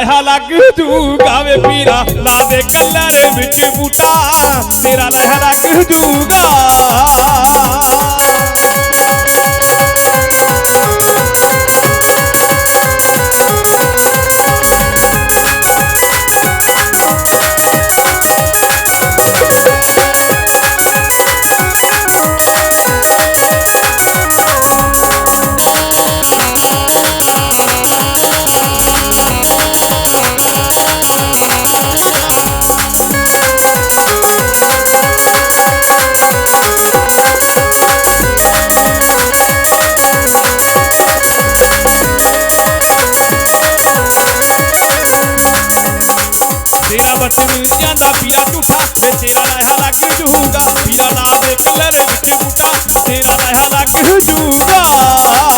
ਲਾਇਆ ਲੱਗ ਜੂਗਾ ਵੇ ਪੀਰਾ ਲਾ ਦੇ ਕਲਰ ਵਿੱਚ ਬੂਟਾ ਤੇਰਾ ਲਾਇਆ ਲੱਗ ਜੂਗਾ। ਬਚਨ ਜਾਂਦਾ ਪੀਰਾ ਝੂਠਾ, ਵੇ ਤੇਰਾ ਲਾਇਆ ਲੱਗ ਜੂਗਾ। ਪੀਰਾ ਲਾ ਦੇ ਕਲਰ ਵਿੱਚ ਬੂਟਾ ਤੇਰਾ ਲਾਇਆ ਲੱਗ ਜੂਗਾ।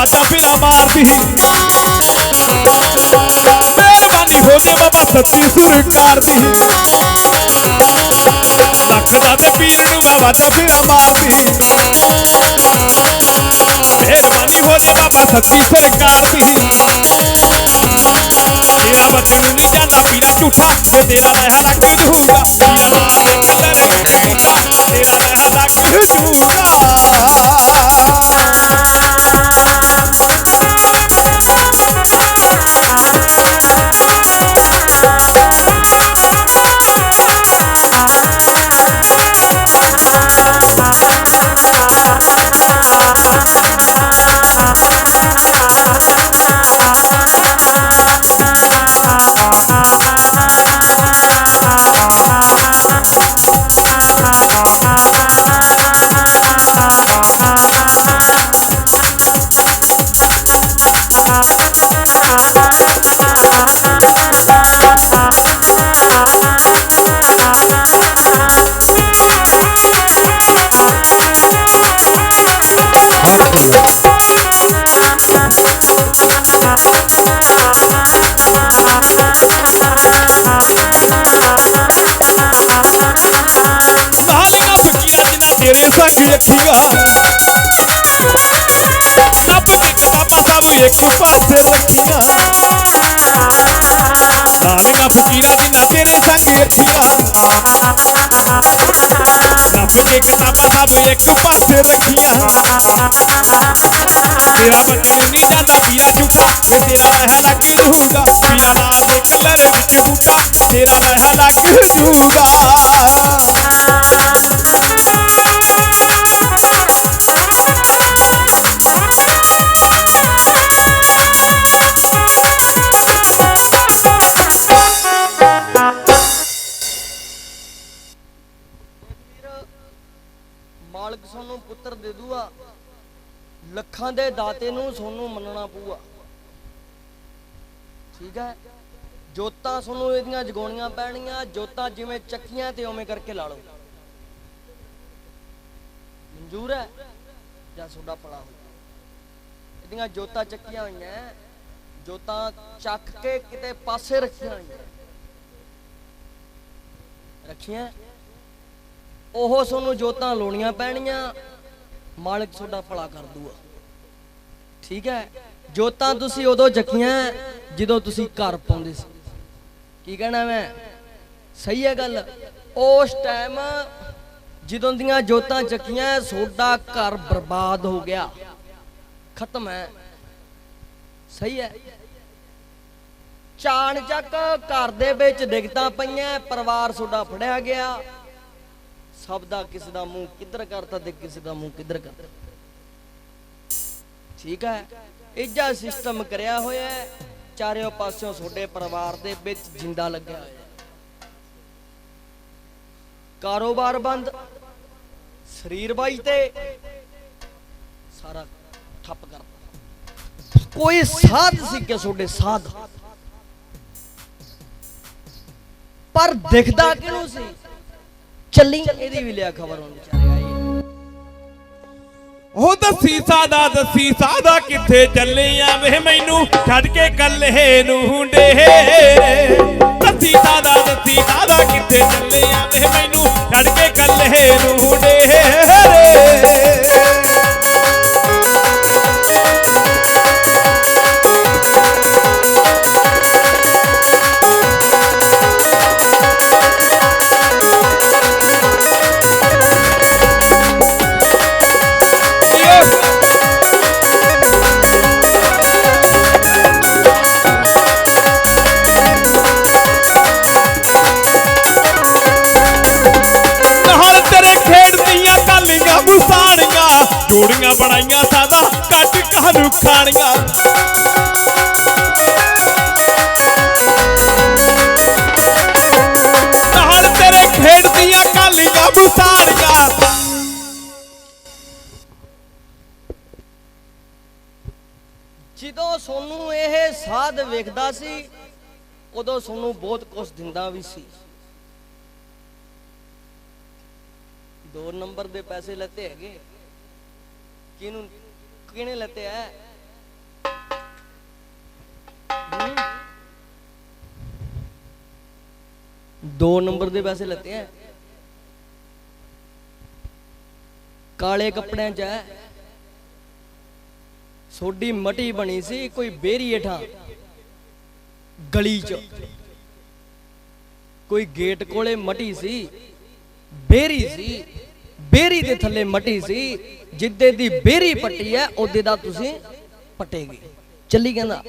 ਪੀਰ ਨੂੰ ਮਾਰਦੀ। ਮਿਹਰਬਾਨੀ ਹੋ ਜੇ ਬਾਬਾ ਸੱਤੀ ਸਰਕਾਰ ਦੀ ਲੱਗਦਾ ਤੇ ਪੀਰ ਨੂੰ ਮੈਂ ਵਾਜਾ ਫੇਰਾ ਮਾਰਦੀ। ਮਿਹਰਬਾਨੀ ਹੋ ਜੇ ਬਾਬਾ ਸੱਚੀ ਸਰਕਾਰ ਦੀ ਤੇਰਾ ਬਚਨ ਨਹੀਂ ਜਾਂਦਾ, ਪੀਰਾ ਝੂਠਾ, ਜੇ ਤੇਰਾ ਲਹਿ ਲੱਗ ਜੂਗਾ ਪੀਰਾ ਲਾ ਦੇ ਕਲਰ ਵਿੱਚ ਸੰਗ ਅੱਖੀਆਂ ਨੱਪ ਕੇ ਕਿਤਾਬਾਂ ਸਭ ਇੱਕ ਪਾਸੇ ਰੱਖੀਆਂ ਲਾਲੀਆਂ ਫਕੀਰਾਂ ਜਿਨ੍ਹਾਂ ਤੇਰੇ ਸੰਗ ਅੱਖੀਆਂ ਨੱਪ ਕੇ ਕਿਤਾਬਾਂ ਸਭ ਇੱਕ ਪਾਸੇ ਰੱਖੀਆਂ ਤੇਰਾ ਬਚਨ ਨਹੀਂ ਜਾਂਦਾ ਪੀਰਾ ਝੂਠਾ ਵੇ ਤੇਰਾ ਲਹਿ ਲੱਗ ਜੂਗਾ ਪੀਰਾ ਲਾ ਦੇ ਕਲਰ ਵਿੱਚ ਬੂਟਾ ਤੇਰਾ ਲਹਿ ਦੇ ਦਾਤੇ ਨੂੰ ਤੁਹਾਨੂੰ ਮੰਨਣਾ ਪਊਗਾ। ਠੀਕ ਹੈ? ਜੋਤਾਂ ਤੁਹਾਨੂੰ ਇਹਦੀਆਂ ਜਗਾਉਣੀਆਂ ਪੈਣੀਆਂ ਜੋਤਾਂ ਜਿਵੇਂ ਚੱਕੀਆਂ ਤੇ ਉਵੇਂ ਕਰਕੇ ਲਾ ਲਓ। ਮਨਜ਼ੂਰ ਹੈ? ਜਾਂ ਤੁਹਾਡਾ ਭਲਾ ਹੋ ਇਹਦੀਆਂ ਜੋਤਾਂ ਚੱਕੀਆਂ ਹੋਈਆਂ, ਜੋਤਾਂ ਚੱਕ ਕੇ ਕਿਤੇ ਪਾਸੇ ਰੱਖੀਆਂ ਹੋਈਆਂ। ਰੱਖੀਆਂ? ਉਹ ਤੁਹਾਨੂੰ ਜੋਤਾਂ ਲਾਉਣੀਆਂ ਪੈਣੀਆਂ ਮਾਲਕ ਤੁਹਾਡਾ ਭਲਾ ਕਰ ਦੂਗਾ ਠੀਕ ਹੈ? ਜੋਤਾਂ ਤੁਸੀਂ ਉਦੋਂ ਚੱਕੀਆਂ ਜਦੋਂ ਤੁਸੀਂ ਘਰ ਪਾਉਂਦੇ ਸੀ। ਕੀ ਕਹਿਣਾ ਮੈਂ? ਸਹੀ ਹੈ ਗੱਲ। ਉਸ ਟਾਈਮ ਜਦੋਂ ਦੀਆਂ ਜੋਤਾਂ ਚੱਕੀਆਂ ਤੁਹਾਡਾ ਘਰ ਬਰਬਾਦ ਹੋ ਗਿਆ। ਖਤਮ ਹੈ। ਸਹੀ ਹੈ। ਚਾਣ ਚੱਕ ਘਰ ਦੇ ਵਿੱਚ ਡਿੱਗਤਾਂ ਪਈਆਂ, ਪਰਿਵਾਰ ਤੁਹਾਡਾ ਫੜਿਆ ਗਿਆ। ਸਭ ਦਾ ਕਿਸੇ ਦਾ ਮੂੰਹ ਕਿੱਧਰ ਕਰਤਾ ਤੇ ਕਿਸੇ ਦਾ ਮੂੰਹ ਕਿੱਧਰ ਕਰਤਾ? ਠੀਕ ਹੈ। ਇੱਜਾ ਸਿਸਟਮ ਕਰਿਆ ਹੋਇਆ ਹੈ। ਚਾਰਿਓ ਪਾਸਿਓਂ ਤੁਹਾਡੇ ਪਰਿਵਾਰ ਦੇ ਵਿੱਚ ਜਿੰਦਾ ਲੱਗਿਆ ਹੋਇਆ ਕਾਰੋਬਾਰ ਬੰਦ, ਸਰੀਰ ਬਾਈ ਤੇ ਸਾਰਾ ਠੱਪ ਕਰਦਾ ਕੋਈ ਸਾਧ ਸੀ ਕਿ ਤੁਹਾਡੇ ਸਾਧ? ਪਰ ਦਿਖਦਾ ਕਿਹਨੂੰ ਸੀ? ਚੱਲੀ, ਇਹਦੀ ਵੀ ਲਿਆ ਖਬਰ ਹੁਣ ਵਿਚਾਰੇ ਉਹ ਦੱਸੀ ਸਾਦਾ ਦੱਸੀ ਸਾਦਾ ਕਿੱਥੇ ਚੱਲੇ ਆਵੇ ਮੈਨੂੰ? ਛੱਡ ਕੇ ਕੱਲੇ ਨੂੰ ਡੇਰੇ ਦੱਸੀ ਸਾਦਾ ਦੱਸੀ ਸਾਦਾ ਕਿੱਥੇ ਚੱਲੇ ਆਵੇ ਮੈਨੂੰ? ਛੱਡ ਕੇ ਕੱਲੇ ਨੂੰ ਡੇਰੇ ਜੋੜੀਆਂ ਬਣਾਈਆਂ ਸਾਦਾ ਕੱਟ ਕਾਹਨੂੰ ਖਾਣੀਆਂ? ਨਾਲ ਤੇਰੇ ਖੇਡਦੀਆਂ ਕਾਲੀਆਂ ਮੁਸਾਣੀਆਂ ਜਦੋਂ ਸੋਨੂੰ ਇਹ ਸਾਧ ਵੇਖਦਾ ਸੀ, ਉਦੋਂ ਸੋਨੂੰ ਬਹੁਤ ਕੁਝ ਦਿੰਦਾ ਵੀ ਸੀ। ਦੋ ਨੰਬਰ ਦੇ ਪੈਸੇ ਲੱਤੇ ਹੈਗੇ। ਕਿਹਨੂੰ ਕਿਹਨੇ ਲੱਤੇ ਦੋ ਨੰਬਰ ਦੇ ਪੈਸੇ ਲੱਤੇ ਹੈ ਕਾਲੇ ਕੱਪੜਿਆਂ 'ਚ ਹੈ ਸੋਡੀ ਮਟੀ ਬਣੀ ਸੀ, ਕੋਈ ਬੇਰੀ ਹੇਠਾਂ। ਗਲੀ 'ਚ। ਕੋਈ ਗੇਟ ਕੋਲੇ ਮਟੀ ਸੀ, ਬੇਰੀ ਸੀ। ਬੇਰੀ ਦੇ ਥੱਲੇ ਮਟੀ ਸੀ, ਜਿੱਦੇ ਦੀ ਬੇਰੀ ਪੱਟੀ ਹੈ, ਉਹਦੇ ਦਾ ਤੁਸੀਂ ਪਟੇਗੇ। ਚੱਲੀ ਕਹਿੰਦਾ।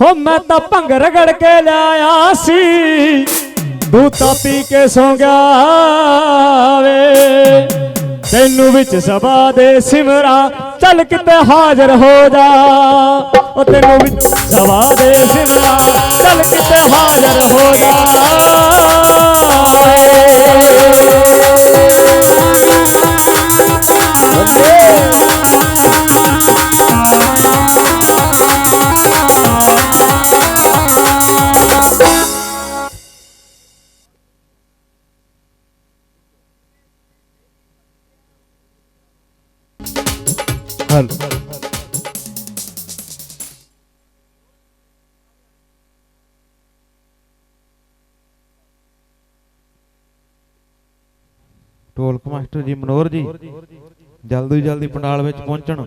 ਹੋ, ਮੈਂ ਤਾਂ ਭੰਗ ਰਗੜ ਕੇ ਲਿਆਇਆ ਸੀ, ਦੂਤਾ ਪੀ ਕੇ ਸੌ ਗਿਆ ਵੇ। ਤੈਨੂੰ ਵਿੱਚ ਸਭਾ ਦੇ ਸਿਮਰਾ, ਚੱਲ ਕਿਤੇ ਹਾਜ਼ਰ ਹੋ ਜਾ। ਉਹ ਤੈਨੂੰ ਵਿੱਚ ਸਭਾ ਦੇ ਸਿਮਰਾ। ਕਿਤੇ ਹਾਜ਼ਰ ਹੋ ਜਾ ਢੋਲਕ ਮਾਸਟਰ ਜੀ ਮਨੋਹਰ ਜੀ, ਜਲਦੀ ਜਲਦੀ ਪੰਡਾਲ ਵਿੱਚ ਪਹੁੰਚਣ।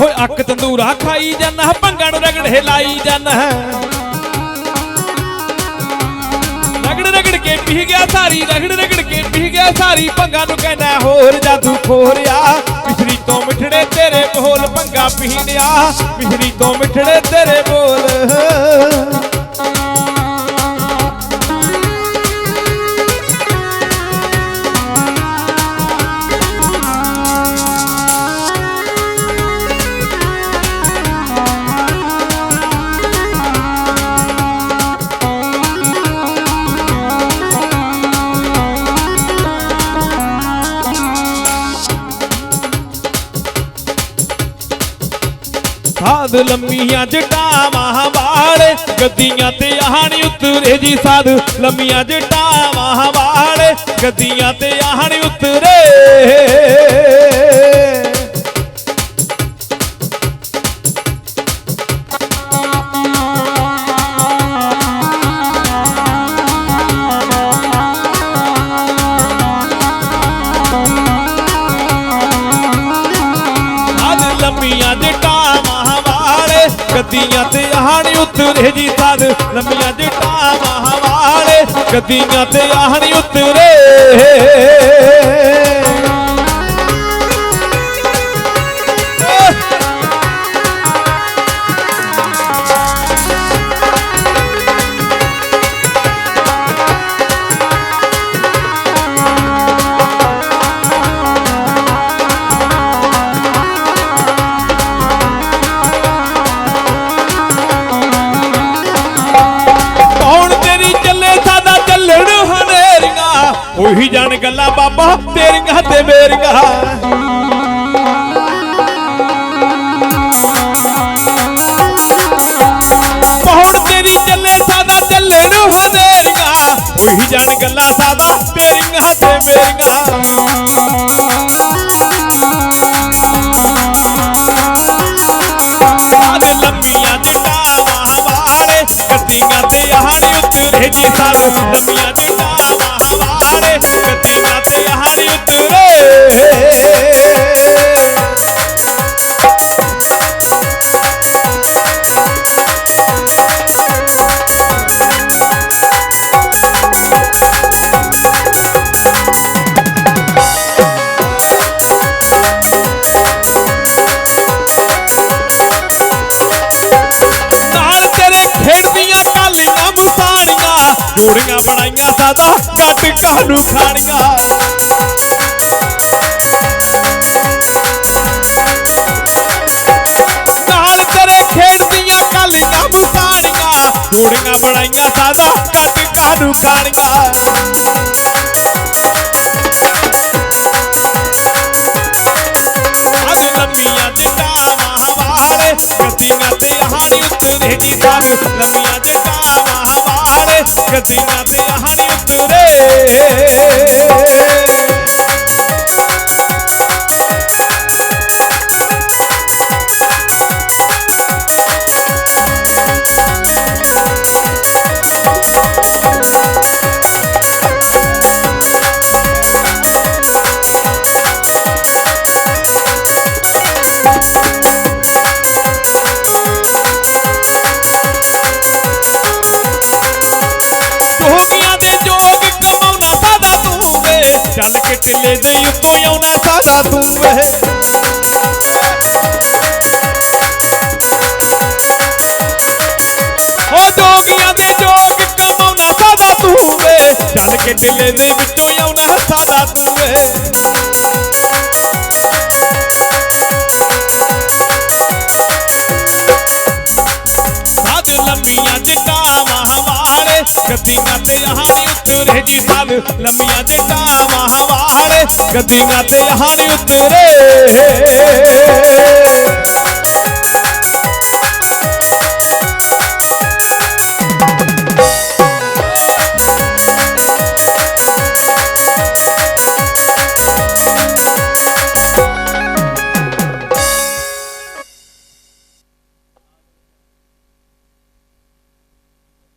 ਓਏ ਅੱਕ ਤੰਦੂਰਾ ਖਾਈ ਜਾਂਦਾ ਭੰਗਣ ਰਗੜੇ ਲਾਈ ਜਾਂਦਾ ਰਗੜ ਰਗੜ ਕੇ ਪੀ ਗਿਆ ਸਾਰੀ, ਰਗੜ ਰਗੜ ਕੇ ਸਾਰੀ ਭੰਗਾ ਨੂੰ ਕਹਿੰਦਾ ਹੋਰ ਜਾਦੂ ਖੋਰਿਆ ਪਿਛਰੀ ਤੋਂ ਮਿੱਠੜੇ ਤੇਰੇ ਬੋਲ ਭੰਗਾ ਪੀਣਿਆ ਪਿਛਰੀ ਤੋਂ ਮਿੱਠੜੇ ਤੇਰੇ ਬੋਲ ਲੰਮੀਆਂ ਜਟਾਵਾਂ ਵਾਲੇ, ਗੱਦੀਆਂ ਤੇ ਆਹਣੀ ਉਤਰੇ ਜੀ ਸਾਧ। ਲੰਮੀਆਂ ਜਟਾਵਾਂ ਵਾਲੇ, ਗੱਦੀਆਂ ਤੇ ਆਹਣੀ ਉਤਰੇ। ਗੱਦੀਆਂ ਤੇ ਆਹਣੀ ਉਤਰੇ ਜੀ ਸਾਧ ਲੰਮੀਆਂ ਜਟਾਵਾਂ ਵਾਲੇ। ਗੱਦੀਆਂ ਤੇ ਆਹਣੀ ਉਤਰੇ। ਉਹੀ ਜਾਣ ਗੱਲਾਂ ਬਾਬਾ, ਤੇਰੀਆਂ ਤੇ ਮੇਰੀਆਂ। ਉਹੀ ਜਾਣ ਗੱਲਾਂ ਸਾਦਾ, ਤੇਰੀਆਂ ਤੇ ਮੇਰੀਆਂ। ਸਾਰੇ ਲੰਮੀਆਂ ਜਟਾਵਾਂ ਵਾਲੇ ਕੱਤੀਆਂ ਤੇ ਆਹਣ ਉਤਰੇ ਸਾਲ। ਲੰਮੀਆਂ ਜਟਾਵਾਂ ਜੋੜੀਆਂ ਬਣਾਈਆਂ ਸਾਦਾ ਜੱਟ ਕਾਹਨੂੰ ਖਾਣੀਆਂ? ਨਾਲ ਤੇਰੇ ਖੇਡਦੀਆਂ ਕਾਲੀਆਂ ਮੁਸਾਣੀਆਂ ਜੋੜੀਆਂ ਬਣਾਈਆਂ ਸਾਦਾ ਜੱਟ ਕਾਹਨੂੰ ਖਾਣੀਆਂ? ਅੱਜ ਲੰਮੀਆਂ ਜਟਾਵਾਂ ਵਾਲੇ ਗੱਦੀਆਂ ਤੇ ਹਾਣੀ ਉਤਰੇ ਜੀ ਲੰਮੀਆਂ ਜਟਾਵਾਂ ਗੱਦੀਆਂ ਤੇ ਹਾਣੀ ਉਤਰੇ ਵੇ ਕੇ ਟਿੱਲੇ ਦੇ ਵਿੱਚੋਂ ਆਉਣਾ ਸਾਦਾ ਤੂੰ ਵੇ ਸਾਧ ਲੰਮੀਆਂ ਜਟਾਵਾਂ ਵਾਲੇ ਗੱਦੀਆਂ ਤੇ ਹਾਣੀ ਉਤਰੇ ਜੀ ਸਾਧ। ਲੰਮੀਆਂ ਜਟਾਵਾਂ ਵਾਲੇ ਗੱਦੀਆਂ ਤੇ ਹਾਣੀ ਉਤਰੇ।